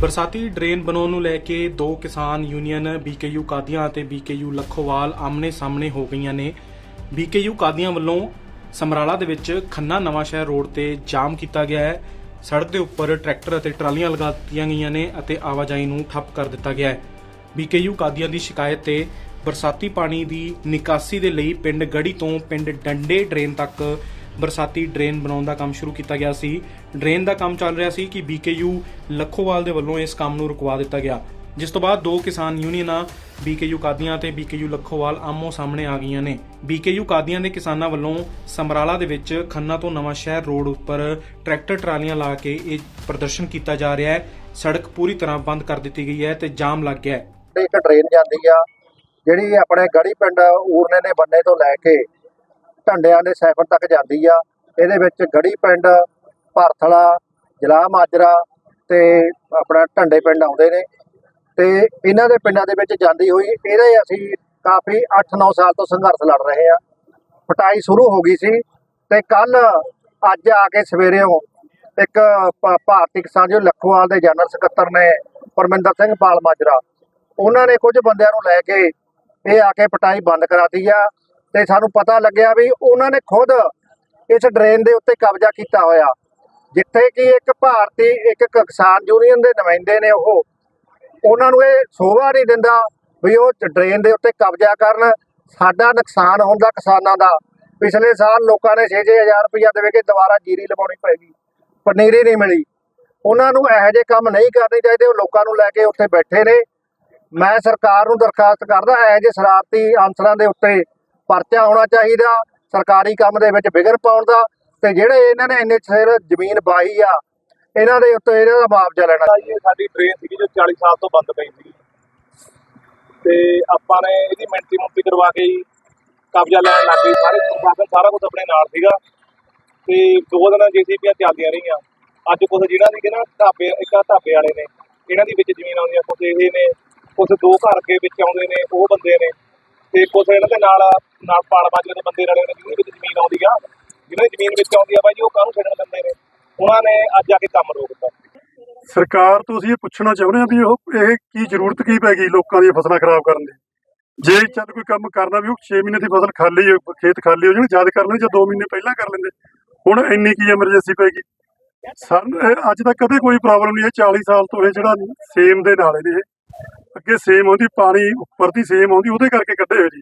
ਬਰਸਾਤੀ ਡਰੇਨ ਬਣਾਉਣ ਨੂੰ ਲੈ ਕੇ ਦੋ ਕਿਸਾਨ ਯੂਨੀਅਨ ਬੀਕੇਯੂ ਕਾਦੀਆਂ ਅਤੇ ਬੀਕੇਯੂ ਲੱਖੋਵਾਲ ਆਮਨੇ ਸਾਹਮਣੇ ਹੋ ਗਈਆਂ ਨੇ। ਬੀਕੇਯੂ ਕਾਦੀਆਂ ਵੱਲੋਂ ਸਮਰਾਲਾ ਦੇ ਵਿੱਚ ਖੰਨਾ ਨਵਾਂ ਸ਼ਹਿਰ ਰੋਡ ਤੇ ਜਾਮ ਕੀਤਾ ਗਿਆ ਹੈ। ਸੜਕ ਦੇ ਉੱਪਰ ਟਰੈਕਟਰ ਅਤੇ ਟਰਾਲੀਆਂ ਲਗਾ ਦਿੱਤੀਆਂ ਗਈਆਂ ਨੇ ਅਤੇ ਆਵਾਜਾਈ ਨੂੰ ਠੱਪ ਕਰ ਦਿੱਤਾ ਗਿਆ ਹੈ। ਬੀਕੇਯੂ ਕਾਦੀਆਂ ਦੀ ਸ਼ਿਕਾਇਤ ਤੇ ਬਰਸਾਤੀ ਪਾਣੀ ਦੀ ਨਿਕਾਸੀ ਦੇ ਲਈ ਪਿੰਡ ਗੜੀ ਤੋਂ ਪਿੰਡ ਡੰਡੇ ਡਰੇਨ ਤੱਕ ਬਰਸਾਤੀ ਡਰੇਨ ਬਣਾਉਣ ਦਾ ਕੰਮ ਸ਼ੁਰੂ ਕੀਤਾ ਗਿਆ ਸੀ। ਡਰੇਨ ਦਾ ਕੰਮ ਚੱਲ ਰਿਹਾ ਸੀ ਕਿ ਬੀਕੇਯੂ ਲੱਖੋਵਾਲ ਦੇ ਵੱਲੋਂ ਇਸ ਕੰਮ ਨੂੰ ਰੁਕਵਾ ਦਿੱਤਾ ਗਿਆ। ਜਿਸ ਤੋਂ ਬਾਅਦ ਦੋ ਕਿਸਾਨ ਯੂਨੀਅਨਾਂ, ਬੀਕੇਯੂ ਕਾਦੀਆਂ ਤੇ ਬੀਕੇਯੂ ਲੱਖੋਵਾਲ ਆਮੋ ਸਾਹਮਣੇ ਆ ਗਈਆਂ ਨੇ। ਬੀਕੇਯੂ ਕਾਦੀਆਂ ਦੇ ਕਿਸਾਨਾਂ ਵੱਲੋਂ ਸਮਰਾਲਾ ਦੇ ਵਿੱਚ ਖੰਨਾ ਤੋਂ ਨਵਾਂ ਸ਼ਹਿਰ ਰੋਡ ਉੱਪਰ ਟਰੈਕਟਰ ਟਰਾਲੀਆਂ ਲਾ ਕੇ ਇਹ ਪ੍ਰਦਰਸ਼ਨ ਕੀਤਾ ਜਾ ਰਿਹਾ ਹੈ। ਸੜਕ ਪੂਰੀ ਤਰ੍ਹਾਂ ਬੰਦ ਕਰ ਦਿੱਤੀ ਗਈ ਹੈ ਤੇ ਜਾਮ ਲੱਗ ਗਿਆ ਹੈ। ਇੱਕ ਟ੍ਰੇਨ ਜਾਂਦੀ ਆ, ਜਿਹੜੀ ਆਪਣੇ ਗੜੀ ਪਿੰਡ ਊਰਨੇ ਦੇ ਬੰਨੇ ਤੋਂ ਲੈ ਕੇ ਢੰਡਿਆਂ ਦੇ ਸੈਫਰ ਤੱਕ ਜਾਂਦੀ ਆ। ਇਹਦੇ ਵਿੱਚ ਗੜੀ ਪਿੰਡ, ਭਰਥਲਾ ਜਲਾ ਮਾਜਰਾ ਤੇ ਆਪਣਾ ਢੰਡੇ ਪਿੰਡ ਆਉਂਦੇ ਨੇ। ਤੇ ਇਹਨਾਂ ਦੇ ਪਿੰਡਾਂ ਦੇ ਵਿੱਚ ਜਾਂਦੀ ਹੋਈ, ਇਹਦੇ ਅਸੀਂ ਕਾਫੀ 8-9 ਸਾਲ ਤੋਂ ਸੰਘਰਸ਼ ਲੜ ਰਹੇ ਆ। ਪਟਾਈ ਸ਼ੁਰੂ ਹੋ ਗਈ ਸੀ ਤੇ ਕੱਲ ਅੱਜ ਆ ਕੇ ਸਵੇਰੇ ਇੱਕ ਭਾਰਤੀ ਕਿਸਾਨ ਜੋ, ਲੱਖੋਵਾਲ ਦੇ ਜਨਰਲ ਸਕੱਤਰ ਨੇ ਪਰਮਿੰਦਰ ਸਿੰਘ ਬਾਲ ਮਾਜਰਾ, ਉਹਨਾਂ ਨੇ ਕੁਝ ਬੰਦਿਆਂ ਨੂੰ ਲੈ ਕੇ ਇਹ ਆ ਕੇ ਪਟਾਈ ਬੰਦ ਕਰਾਤੀ ਆ। ਤੇ ਸਾਨੂੰ ਪਤਾ ਲੱਗਿਆ ਵੀ ਉਹਨਾਂ ਨੇ ਖੁਦ ਇਸ ਡਰੇਨ ਦੇ ਉੱਤੇ ਕਬਜ਼ਾ ਕੀਤਾ ਹੋਇਆ। ਜਿੱਥੇ ਕਿ ਇੱਕ ਭਾਰਤੀ, ਇੱਕ ਕਿਸਾਨ ਯੂਨੀਅਨ ਦੇ ਨੁਮਾਇੰਦੇ ਨੇ ਉਹ। ਉਹਨਾਂ ਨੂੰ ਇਹ ਸੋਭਾ ਨਹੀਂ ਦਿੰਦਾ ਵੀ ਉਹ ਡਰੇਨ ਦੇ ਉੱਤੇ ਕਬਜ਼ਾ ਕਰਨ। ਸਾਡਾ ਨੁਕਸਾਨ ਹੁੰਦਾ ਕਿਸਾਨਾਂ ਦਾ। ਪਿਛਲੇ ਸਾਲ ਲੋਕਾਂ ਨੇ 6-6000 ਰੁਪਇਆ ਦੇਵੇ ਕੇ ਦੁਬਾਰਾ ਜੀਰੀ ਲਵਾਉਣੀ ਪੈਗੀ ਪਨੀਰੀ ਨਹੀਂ ਮਿਲੀ। ਉਹਨਾਂ ਨੂੰ ਇਹੋ ਜਿਹੇ ਕੰਮ ਨਹੀਂ ਕਰਨੇ ਚਾਹੀਦੇ। ਉਹ ਲੋਕਾਂ ਨੂੰ ਲੈ ਕੇ ਉੱਥੇ ਬੈਠੇ ਨੇ। ਮੈਂ ਸਰਕਾਰ ਨੂੰ ਦਰਖਾਸਤ ਕਰਦਾ, ਇਹੋ ਜਿਹੇ ਸ਼ਰਾਰਤੀ ਅਨਸਰਾਂ ਦੇ ਉੱਤੇ ਪਰਚਾ ਹੋਣਾ ਚਾਹੀਦਾ, ਸਰਕਾਰੀ ਕੰਮ ਦੇ ਵਿੱਚ ਵਿਗਨ ਪਾਉਣ ਦਾ, ਤੇ ਜਿਹੜੇ ਇਹਨਾਂ ਨੇ ਇੰਨੇ ਸਿਰ ਜ਼ਮੀਨ ਬਾਹੀ ਆ, ਇਹਨਾਂ ਦੇ ਉੱਤੇ ਇਹਨਾਂ ਦਾ ਮੁਆਵਜ਼ਾ ਲੈਣਾ ਇਹ ਸਾਡੀ ਟ੍ਰੇਨ ਸੀਗੀ ਜੋ 40 ਸਾਲ ਤੋਂ ਬੰਦ ਪਈ ਸੀ ਤੇ ਆਪਾਂ ਨੇ ਇਹਦੀ ਮਿੰਟੀ ਮੁੰਟੀ ਕਰਵਾ ਕੇ ਹੀ ਕਬਜ਼ਾ ਲੈਣ ਲੱਗ ਗਏ। ਸਾਰੇ ਪ੍ਰਸ਼ਾਸਨ ਸਾਰਾ ਕੁਝ ਆਪਣੇ ਨਾਲ ਸੀਗਾ। ਤੇ ਦੋ ਦਿਨ ਜੀਸੀਪੀਆਂ ਚੱਲਦੀਆਂ ਰਹੀਆਂ। ਅੱਜ ਕੁਝ ਜਿਹੜਾ ਸੀਗੇ ਨਾ ਢਾਬੇ, ਇੱਕ ਢਾਬੇ ਵਾਲੇ ਨੇ, ਇਹਨਾਂ ਦੀ ਵਿੱਚ ਜ਼ਮੀਨ ਆਉਂਦੀ ਆ ਕੁਝ ਇਹ ਨੇ ਕੁਝ ਦੋ ਘਰ ਅੱਗੇ ਵਿੱਚ ਆਉਂਦੇ ਨੇ, ਉਹ ਬੰਦੇ ਨੇ। ਤੇ ਕੁਝ ਇਹਨਾਂ ਦੇ ਨਾਲ ਨਾਲ ਪਾਲ ਦੇ ਬੰਦੇ ਰਲੇ ਨੇ, ਜਿਹਨਾਂ ਵਿੱਚ ਜ਼ਮੀਨ ਆਉਂਦੀ ਆ, ਜਿਹਨਾਂ ਦੀ ਜ਼ਮੀਨ ਵਿੱਚ ਆਉਂਦੀ ਆ ਬਾਈ ਉਹ ਕਾਹਨੂੰ ਛੱਡਣ ਦਿੰਦੇ ਨੇ? ਉਹਨਾਂ ਨੇ ਅੱਜ ਆ ਕੇ ਕੰਮ ਰੋਕ ਦਿੱਤਾ। ਸਰਕਾਰ ਤੋਂ ਅਸੀਂ ਇਹ ਪੁੱਛਣਾ ਚਾਹੁੰਦੇ ਹਾਂ ਵੀ ਉਹ, ਇਹ ਕੀ ਜ਼ਰੂਰਤ ਕੀ ਪੈ ਗਈ ਲੋਕਾਂ ਦੀਆਂ ਫਸਲਾਂ ਖਰਾਬ ਕਰਨ ਦੀ? ਜੇ ਚੱਲ ਕੋਈ ਕੰਮ ਕਰਨਾ ਵੀ ਉਹ 6 ਮਹੀਨੇ ਦੀ ਫਸਲ ਖਾਲੀ ਖੇਤ ਖਾਲੀ ਹੋ ਜਾਣੀ ਜਦ ਕਰ ਲੈਣ, ਜਾਂ 2 ਮਹੀਨੇ ਪਹਿਲਾਂ ਕਰ ਲੈਂਦੇ, ਹੁਣ ਇੰਨੀ ਕੀ ਐਮਰਜੈਂਸੀ ਪੈ ਗਈ? ਸਾਨੂੰ ਅੱਜ ਤੱਕ ਕਦੇ ਕੋਈ ਪ੍ਰੋਬਲਮ ਨਹੀਂ ਹੈ 40 ਸਾਲ ਤੋਂ ਇਹ ਜਿਹੜਾ ਸੇਮ ਦੇ ਨਾਲ ਨੇ ਅੱਗੇ ਸੇਮ ਆਉਂਦੀ ਪਾਣੀ ਉੱਪਰ ਦੀ ਸੇਮ ਆਉਂਦੀ ਉਹਦੇ ਕਰਕੇ ਕੱਢੇ ਹੋਏ ਜੀ।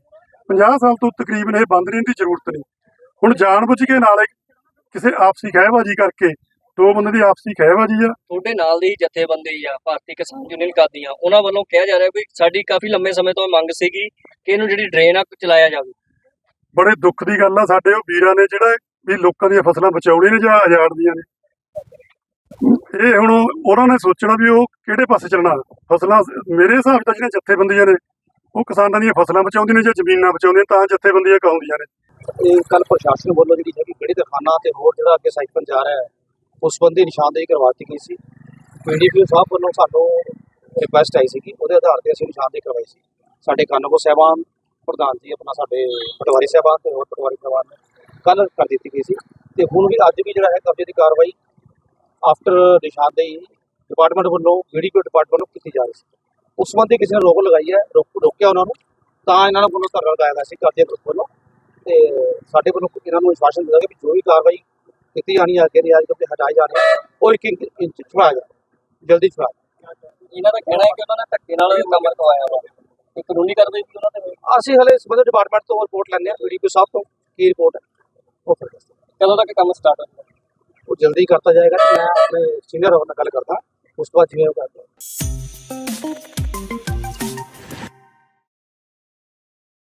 50 ਸਾਲ ਤੋਂ ਤਕਰੀਬਨ ਇਹ ਬੰਦ ਨਹੀਂ ਦੀ ਜ਼ਰੂਰਤ ਨਹੀਂ। ਹੁਣ ਜਾਣਬੁੱਝ ਕੇ ਨਾਲੇ ਕਿਸੇ ਆਪਸੀ ਖਹਿਬਾਜੀ ਕਰਕੇ ਦੋ ਬੰਦੇ ਦੀ ਆਪਸੀ ਖਹਿਬਾਜੀ ਆ। ਤੁਹਾਡੇ ਨਾਲ ਦੇ ਜਥੇਬੰਦੀ ਆ ਭਾਰਤੀ ਕਿਸਾਨ ਯੂਨੀਅਨ ਕਾਦੀਆਂ ਉਹਨਾਂ ਵੱਲੋਂ ਕਿਹਾ ਜਾ ਰਿਹਾ ਵੀ ਸਾਡੀ ਕਾਫੀ ਲੰਮੇ ਸਮੇਂ ਤੋਂ ਮੰਗ ਸੀਗੀ ਕਿ ਇਹਨੂੰ ਜਿਹੜੀ ਡਰੇਨ ਆ ਚਲਾਇਆ ਜਾਵੇ। ਬੜੇ ਦੁੱਖ ਦੀ ਗੱਲ ਆ ਸਾਡੇ ਉਹ ਵੀਰਾਂ ਨੇ ਜਿਹੜਾ ਵੀ ਲੋਕਾਂ ਦੀਆਂ ਫਸਲਾਂ ਬਚਾਉਣੀਆਂ ਨੇ ਜਾਂ ਉਜਾੜਦੀਆਂ ਨੇ। ਇਹ ਹੁਣ ਉਹਨਾਂ ਨੇ ਸੋਚਣਾ ਵੀ ਉਹ ਕਿਹੜੇ ਪਾਸੇ ਚੱਲਣਾ। ਫਸਲਾਂ ਮੇਰੇ ਹਿਸਾਬ ਨਾਲ ਜਿਹੜੀਆਂ ਜਥੇਬੰਦੀਆਂ ਨੇ, ਉਹ ਕਿਸਾਨਾਂ ਦੀਆਂ ਫਸਲਾਂ ਬਚਾਉਂਦੀਆਂ ਨੇ ਜਾਂ ਜ਼ਮੀਨਾਂ ਬਚਾਉਂਦੀਆਂ ਤਾਂ ਜਥੇਬੰਦੀਆਂ ਕਹਾਉਂਦੀਆਂ ਨੇ। ਇਹ ਕੱਲ ਪ੍ਰਸ਼ਾਸਨ ਵੱਲੋਂ ਜਿਹੜੀ ਹੈਗੀ ਗੜੀ ਦਾ ਤੇ ਹੋਰ ਜਿਹੜਾ ਅੱਗੇ ਸਾਈਕਲ ਜਾ ਰਿਹਾ ਹੈ, ਉਸ ਸੰਬੰਧੀ ਨਿਸ਼ਾਨਦੇਹੀ ਕਰਵਾਤੀ ਗਈ ਸੀ। ਪੀਡੀਪੀ ਸਾਹਿਬ ਵੱਲੋਂ ਸਾਨੂੰ ਰਿਕੁਐਸਟ ਆਈ ਸੀ ਕਿ ਉਹਦੇ ਆਧਾਰ ਤੇ ਅਸੀਂ ਨਿਸ਼ਾਨਦੇਹੀ ਕਰਵਾਈ ਸੀ। ਸਾਡੇ ਕਾਨੂੰਗੋ ਸਾਹਿਬਾਨ, ਪ੍ਰਧਾਨ ਜੀ, ਆਪਣਾ ਸਾਡੇ ਪਟਵਾਰੀ ਸਾਹਿਬਾਨ ਤੇ ਹੋਰ ਪਟਵਾਰੀ ਸਾਹਿਬਾਨ ਨੇ ਕੱਲ ਕਰ ਦਿੱਤੀ ਗਈ ਸੀ। ਤੇ ਹੁਣ ਵੀ ਅੱਜ ਵੀ ਜਿਹੜਾ ਹੈ ਕਬਜ਼ੇ ਦੀ ਕਾਰਵਾਈ ਆਫਟਰ ਨਿਸ਼ਾਨਦੇਹੀ ਡਿਪਾਰਟਮੈਂਟ ਵੱਲੋਂ ਬੀਡੀਪੀ ਡਿਪਾਰਟਮੈਂਟ ਵੱਲੋਂ ਕੀਤੀ ਜਾ ਰਹੀ ਸੀ। ਉਸ ਸੰਬੰਧੀ ਕਿਸੇ ਨੇ ਰੋਕ ਲਗਾਈ ਹੈ ਰੋਕ ਰੋਕਿਆ ਉਹਨਾਂ ਨੂੰ। ਤਾਂ ਇਹਨਾਂ ਨੇ ਵੱਲੋਂ ਧਰਨਾ ਲਗਾਇਆ ਗਿਆ ਸੀ ਕਬਜ਼ੇ ਗਰੁੱਪ ਵੱਲੋਂ। ਤੇ ਸਾਡੇ ਵੱਲੋਂ ਇਹਨਾਂ ਨੂੰ ਵਿਸ਼ਵਾਸ ਦਿੱਤਾ ਗਿਆ ਵੀ ਜੋ ਵੀ ਕਾਰਵਾਈ ਕੀਤੀ ਜਾਣੀ ਹੈ ਅੱਗੇ ਰਿਆਜ ਤੋਂ ਹਟਾਈ ਜਾਣੀ ਹੈ ਉਹ ਇੱਕ ਇੰਚ ਇੰਚ ਛੁਆ ਜਾ ਜਲਦੀ ਛੁਆ ਇਹਨਾਂ ਦਾ ਕਹਿਣਾ ਹੈ ਕਿ ਉਹਨਾਂ ਨੇ ਧੱਕੇ ਨਾਲ ਇਹ ਕੰਮ ਕਰਵਾਇਆ ਵਾ ਇਹ ਕਾਨੂੰਨੀ ਕਾਰਵਾਈ ਵੀ ਉਹਨਾਂ ਤੇ ਹੋਈ। ਅਸੀਂ ਹਲੇ ਸੰਬੰਧਿਤ ਡਿਪਾਰਟਮੈਂਟ ਤੋਂ ਰਿਪੋਰਟ ਲੈਣੇ ਆ ਬੀਡੀਪੀ ਸਾਹਿਬ ਤੋਂ ਕੀ ਰਿਪੋਰਟ ਹੈ ਉਹ ਫਿਰ ਦੱਸਦੇ ਹਾਂ। ਕਦੋਂ ਤੱਕ ਕੰਮ ਸਟਾਰਟ ਹੋਊਗਾ? ਉਹ ਜਲਦੀ ਕਰਤਾ ਜਾਏਗਾ ਮੈਂ ਆਪਣੇ ਸੀਨੀਅਰ ਹੋਰ ਨਾਲ ਗੱਲ ਕਰਦਾ, ਉਸ ਤੋਂ ਬਾਅਦ ਜਿਵੇਂ ਉਹ ਕਰਦਾ।